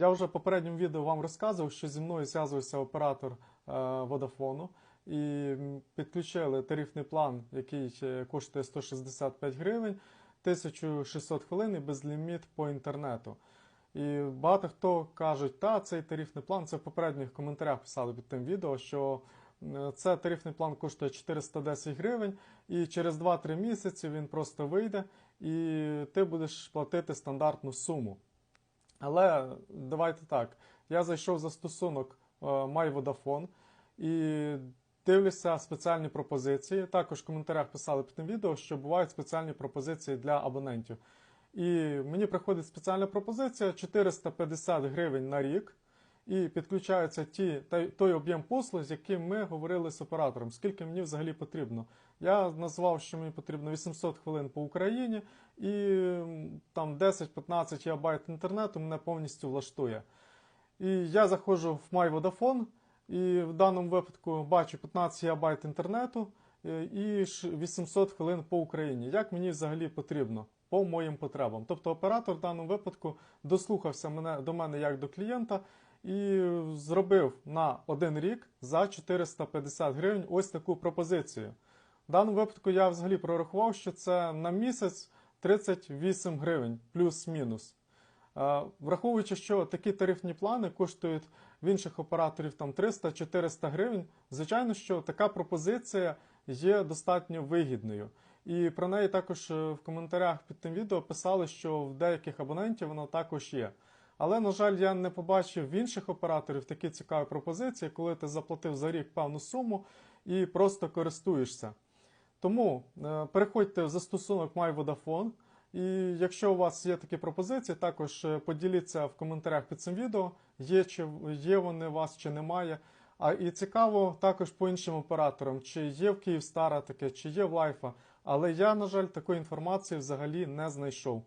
Я вже в попередньому відео вам розказував, що зі мною зв'язувався оператор е, Vodafone і підключили тарифний план, який е, коштує 165 гривень, 1600 хвилин і безліміт по інтернету. І багато хто кажуть, та цей тарифний план, це в попередніх коментарях писали під тим відео, що е, це тарифний план коштує 410 гривень, і через 2-3 місяці він просто вийде, і ти будеш платити стандартну суму. Але давайте так. Я зайшов в застосунок MyVodafone і дивлюся спеціальні пропозиції. Також в коментарях писали під тим відео, що бувають спеціальні пропозиції для абонентів. І мені приходить спеціальна пропозиція 450 гривень на рік. І підключаються ті, той, об'єм послуг, з яким ми говорили з оператором, скільки мені взагалі потрібно. Я назвав, що мені потрібно 800 хвилин по Україні, і там 10-15 ГБ інтернету мене повністю влаштує. І я заходжу в MyVodafone, і в даному випадку бачу 15 ГБ інтернету е, і 800 хвилин по Україні. Як мені взагалі потрібно? По моїм потребам. Тобто оператор в даному випадку дослухався мене до мене як до клієнта і зробив на один рік за 450 гривень ось таку пропозицію. В даному випадку я взагалі прорахував, що це на місяць 38 гривень плюс-мінус. Е, Враховуючи, що такі тарифні плани коштують в інших операторів там 300-400 гривень, звичайно, що така пропозиція є достатньо вигідною. І про неї також е, в коментарях під тим відео писали, що в деяких абонентів вона також є. Але, на жаль, я не побачив в інших операторів такі цікаві пропозиції, коли ти заплатив за рік певну суму і просто користуєшся. Тому е, переходьте в застосунок MyVodafone, і якщо у вас є такі пропозиції, також е, поділіться в коментарях під цим відео, є, чи, є вони у вас чи немає. А і цікаво також по іншим операторам, чи є в Київстара таке, чи є в Лайфа. Але я, на жаль, такої інформації взагалі не знайшов.